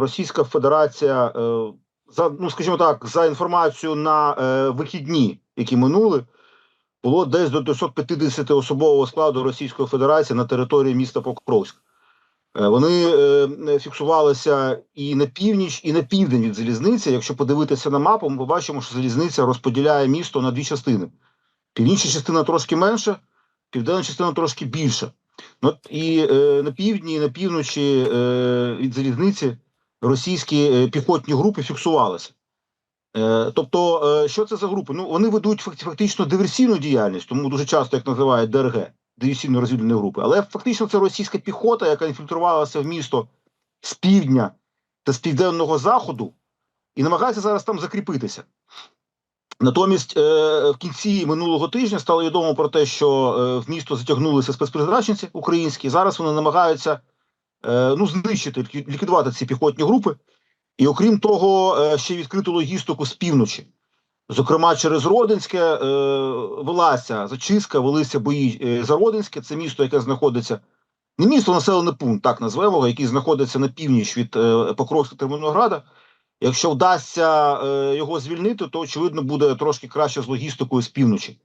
Російська Федерація, е, за ну скажімо так, за інформацією на е, вихідні, які минули, було десь до 250 особового складу Російської Федерації на території міста Покровськ. Е, Вони фіксувалися і на північ, і на південь від залізниці. Якщо подивитися на мапу, ми побачимо, що залізниця розподіляє місто на дві частини. Північна частина трошки менша, південна частина трошки більша. Ну, і е, на півдні, і на півночі е, від залізниці російські е, піхотні групи фіксувалися. Е, тобто, е, що це за групи? Ну, вони ведуть фактично диверсійну діяльність, тому дуже часто їх називають ДРГ, диверсійно розвідувальні групи. Але фактично це російська піхота, яка інфільтрувалася в місто з півдня та з південного заходу, і намагається зараз там закріпитися. Натомість в кінці минулого тижня стало відомо про те, що в місто затягнулися спецпризначенці українські. Зараз вони намагаються ну, знищити, ліквідувати ці піхотні групи. І окрім того, е, ще відкрито логістику з півночі. Зокрема, через Родинське е, велася зачистка, велися бої е, за Родинське. Це місто, яке знаходиться не місто, населений пункт, так назвемо, який знаходиться на північ від е, Покровська Термінограда. Якщо вдасться е, його звільнити, то очевидно буде трошки краще з логістикою з півночі.